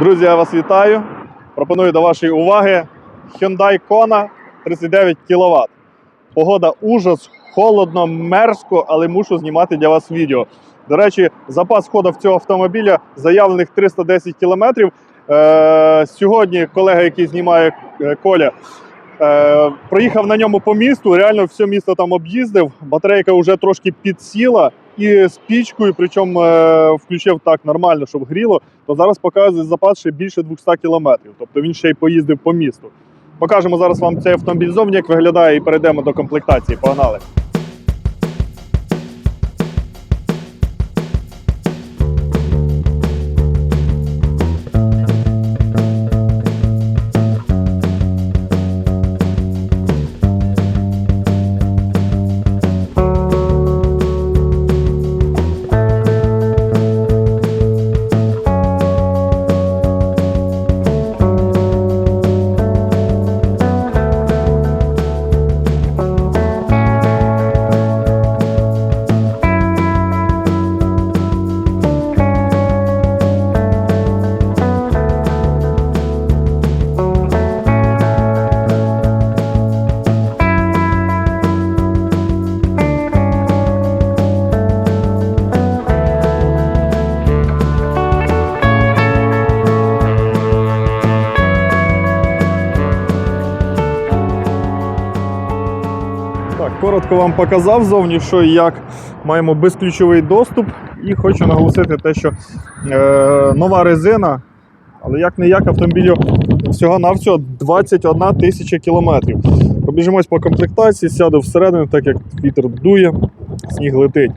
Друзі, я вас вітаю. Пропоную до вашої уваги Hyundai Kona 39 кВт. Погода ужас, холодно, мерзко, але мушу знімати для вас відео. До речі, запас ходу в цього автомобіля заявлених 310 км. Е, сьогодні колега, який знімає е, Коля, е, проїхав на ньому по місту. Реально все місто там об'їздив. Батарейка вже трошки підсіла і з пічкою, причому е, включив так нормально, щоб гріло то зараз показує запас ще більше 200 кілометрів. Тобто він ще й поїздив по місту. Покажемо зараз вам цей автомобіль зовні, як виглядає, і перейдемо до комплектації. Погнали! Коротко вам показав зовні, що і як маємо безключовий доступ. І хочу наголосити те, що е, нова резина, але як не як автомобілю всього-навсього 21 тисяча кілометрів. Пробіжимось по комплектації, сяду всередину, так як вітер дує, сніг летить.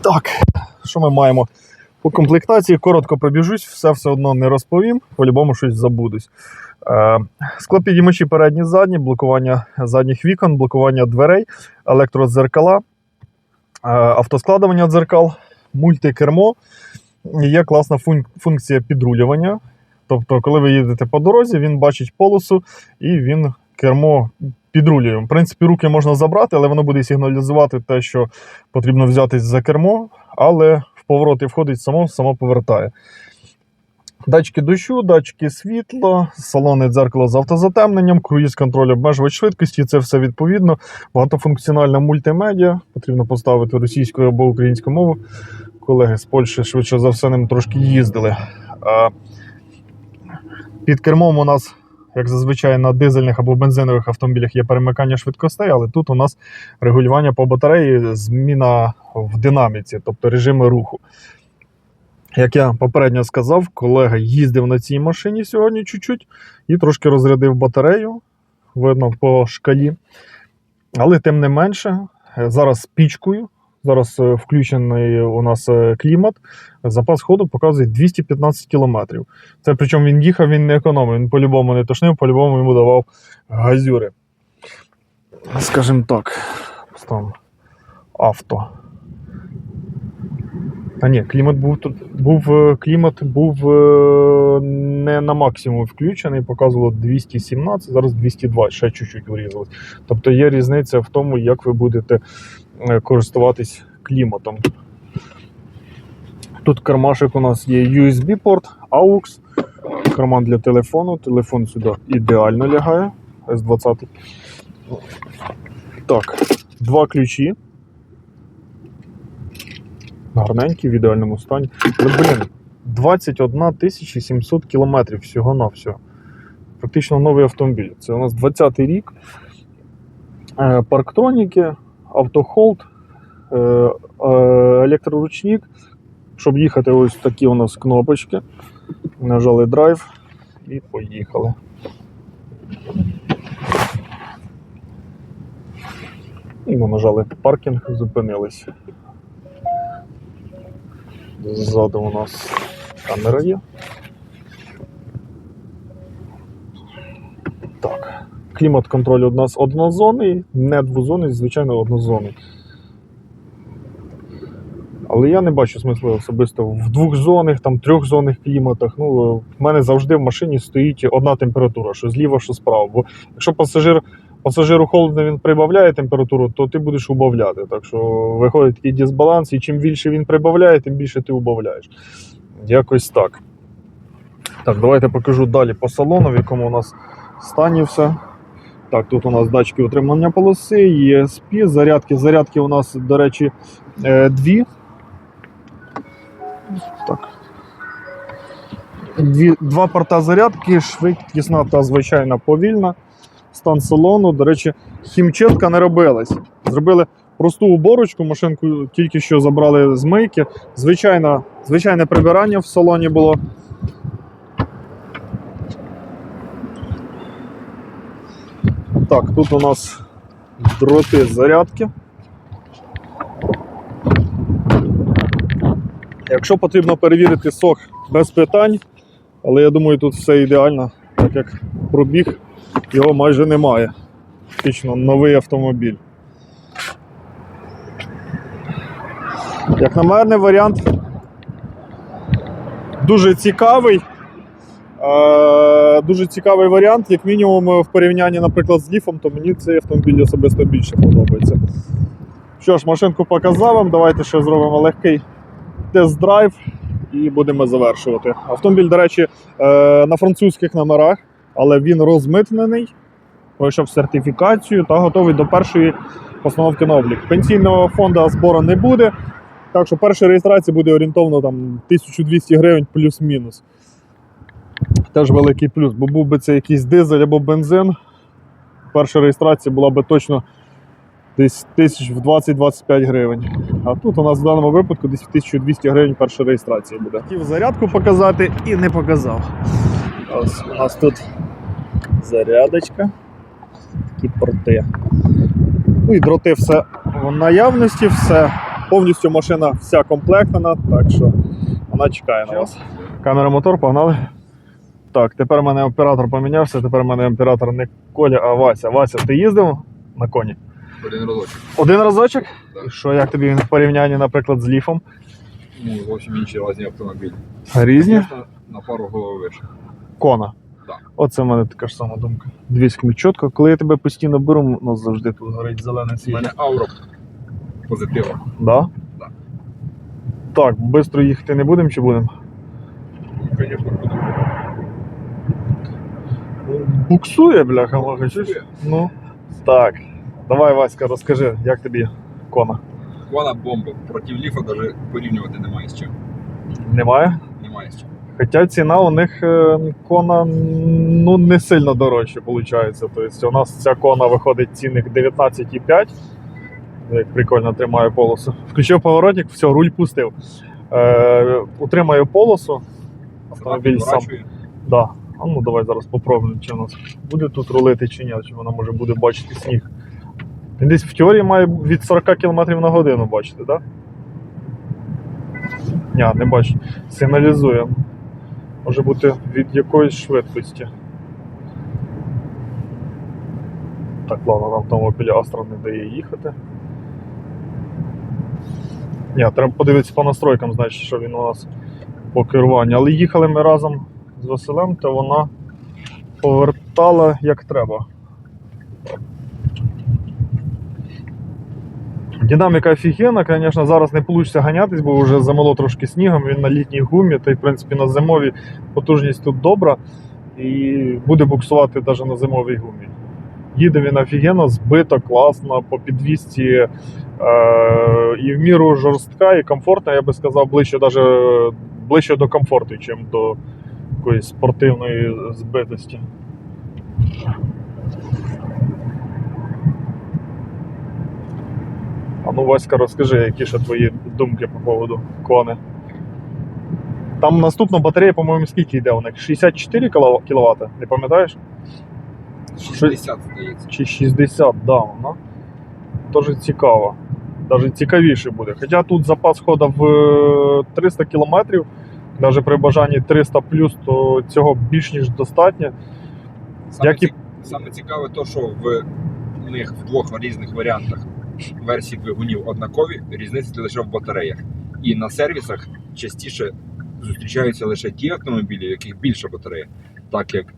Так, що ми маємо? По комплектації коротко пробіжусь, все все одно не розповім, по-любому щось забудусь. Е, Склопідіймачі передні задні, блокування задніх вікон, блокування дверей, електродзеркала, е, автоскладування дзеркал, мультикермо. Є класна функція підрулювання. Тобто, коли ви їдете по дорозі, він бачить полосу і він кермо підрулює. В принципі, руки можна забрати, але воно буде сигналізувати те, що потрібно взятись за кермо, але в повороти входить само, само повертає. Датчики дощу, датчики світла, салонне дзеркало з автозатемненням, круїз контроль обмежувач швидкості. Це все відповідно. Багатофункціональна мультимедіа. Потрібно поставити російською або українською мову. Колеги з Польщі швидше за все ним трошки їздили. Під кермом у нас, як зазвичай, на дизельних або бензинових автомобілях є перемикання швидкостей, але тут у нас регулювання по батареї, зміна в динаміці, тобто режими руху. Як я попередньо сказав, колега їздив на цій машині сьогодні чуть-чуть і трошки розрядив батарею, видно по шкалі. Але тим не менше, е, зараз пічкою, зараз е, включений у нас е, клімат, запас ходу показує 215 км. Це причому він їхав, він не економив, він по-любому не тошнив, по-любому йому давав газюри. Скажімо так, поставимо авто. Та ні, клімат був тут. Був е, клімат був е, не на максимум включений, показувало 217, зараз 202, ще чуть-чуть вирізалось. Тобто є різниця в тому, як ви будете е, користуватись кліматом. Тут кармашик у нас є USB-порт, AUX, карман для телефону. Телефон сюди ідеально лягає. S20. Так, два ключі. Гарненький в ідеальному стані. Але, блін, 21 700 кілометрів всього на всього. Практично новий автомобіль. Це у нас 20-й рік. Е, Парктроніки, автохолд, е, е, електроручник. Щоб їхати, ось такі у нас кнопочки. Нажали драйв і поїхали. І ми нажали паркінг, зупинились. Ззаду у нас камера є. Так. Клімат-контроль у нас однозонний, не двозонний, звичайно, однозонний. Але я не бачу смислу особисто в двохзонних, там трьохзонних кліматах. Ну, в мене завжди в машині стоїть одна температура, що зліва, що справа. Бо якщо пасажир пасажиру холодно він прибавляє температуру, то ти будеш убавляти. Так що виходить такий дисбаланс, і чим більше він прибавляє, тим більше ти убавляєш. Якось так. Так, давайте покажу далі по салону, в якому у нас стані все. Так, тут у нас датчики утримання полоси, ESP, зарядки. Зарядки у нас, до речі, е, дві. Так. Дві, два порта зарядки, швидкісна та звичайна повільна. Стан салону. До речі, хімчистка не робилась. Зробили просту уборочку, машинку тільки що забрали з мийки. Звичайно, звичайне прибирання в салоні було. Так, тут у нас дроти зарядки. Якщо потрібно перевірити сок без питань, але я думаю, тут все ідеально, так як пробіг його майже немає. Фактично новий автомобіль. Як на мене, варіант дуже цікавий. Е, дуже цікавий варіант, як мінімум, в порівнянні, наприклад, з ліфом, то мені цей автомобіль особисто більше подобається. Що ж, машинку показав вам. Давайте ще зробимо легкий тест-драйв і будемо завершувати. Автомобіль, до речі, е, на французьких номерах, але він розмитнений, пройшов сертифікацію та готовий до першої постановки на облік. Пенсійного фонду збору не буде, так що перша реєстрація буде орієнтовно там 1200 гривень плюс-мінус. Теж великий плюс, бо був би це якийсь дизель або бензин. Перша реєстрація була би точно десь тисяч в 20-25 гривень. А тут у нас в даному випадку десь 1200 гривень перша реєстрація буде. Хотів зарядку показати і не показав. Ось у нас тут зарядочка, такі порти. Ну і дроти все в наявності, все. Повністю машина вся комплектна, так що вона чекає на вас. Камера мотор, погнали. Так, тепер в мене оператор помінявся, тепер в мене оператор не Коля, а Вася. Вася, ти їздив на коні? Один разочок. Один разочок? Так. І що, як тобі він в порівнянні, наприклад, з ліфом? Ну, зовсім інші різні автомобілі. Різні? Звісно, на пару голови вище. Кона. Так. Оце в мене така ж сама думка. Дві ми чітко. Коли я тебе постійно беру, у нас завжди тут горить зелене У світло. мене ауро позитива. Да? Да. Так, швидко їхати не будемо чи будемо? Ну, звісно. Буксує, бляха, мага, чуєш? Ну. Так. Давай, Васька, розкажи, як тобі кона? Вона бомба. Проти ліфа навіть порівнювати немає з чим. Немає? Немає з чим. Хоча ціна у них е, кона ну, не сильно дорожча, виходить. Тобто у нас ця кона виходить цінник 19,5. Як прикольно тримає полосу. Включив поворотник, все, руль пустив. Е, утримаю полосу. Автомобіль сам. Да. А ну давай зараз попробуємо, чи у нас буде тут рулити чи ні, чи вона може буде бачити сніг. Він десь в теорії має від 40 км на годину бачити, так? Да? Ні, не бачить. Сигналізує. Може бути від якоїсь швидкості. Так, ладно, нам автомобіль Astra не дає їхати. Ні, треба подивитися по настройкам, значить, що він у нас по керуванню. Але їхали ми разом з Василем, то вона повертала як треба. Динаміка офігенна, звісно, зараз не вийде ганятись, бо вже замало трошки снігом, він на літній гумі, та й в принципі на зимовій потужність тут добра і буде буксувати навіть на зимовій гумі. Їде він офігенно, збито, класно, по підвісті е, і в міру жорстка і комфортна, я би сказав, ближче, даже, ближче до комфорту, ніж до якоїсь спортивної збитості. Ну, Васька, розкажи, які ще твої думки по поводу кони. Там наступна батарея, по-моєму, скільки йде у них? 64 кВт, не пам'ятаєш? 60, здається. Чи 60, да, вона. Дуже цікаво. Навіть цікавіше буде. Хоча тут запас ходу в е, 300 км, навіть при бажанні 300 то цього більш ніж достатньо. Саме, Як і- Саме цікаве то, що в них в двох різних варіантах версії двигунів однакові, різниця лише в батареях. І на сервісах частіше зустрічаються лише ті автомобілі, в яких більша батарея, так як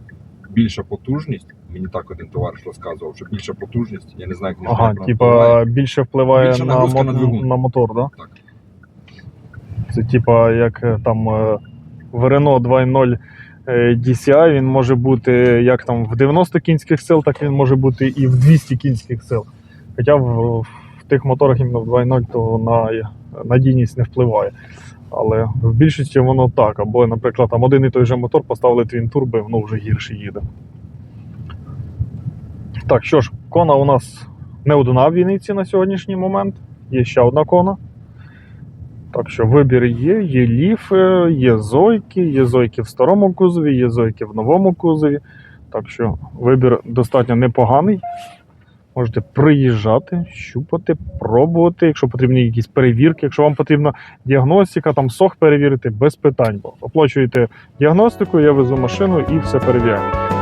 більша потужність Мені так один товариш розказував, що більша потужність, я не знаю, як не Ага, вона типа більше впливає Більша на, мо- на двигун. на мотор, да? Так. Це типа як е, там е, в Renault 2.0 е, DCI він може бути як там в 90 кінських сил, так він може бути і в 200 кінських сил. Хоча в, в тих моторах іменно в 2.0 то на надійність не впливає. Але в більшості воно так. Або, наприклад, там один і той же мотор поставили твін турбо, воно вже гірше їде. Так, що ж, кона у нас не одна в Вінниці на сьогоднішній момент. Є ще одна кона. Так що вибір є, є ліфи, є зойки, є зойки в старому кузові, є зойки в новому кузові. Так що вибір достатньо непоганий. Можете приїжджати, щупати, пробувати, якщо потрібні якісь перевірки, якщо вам потрібна діагностика, там сох перевірити, без питань. Оплачуєте діагностику, я везу машину і все перевіряю.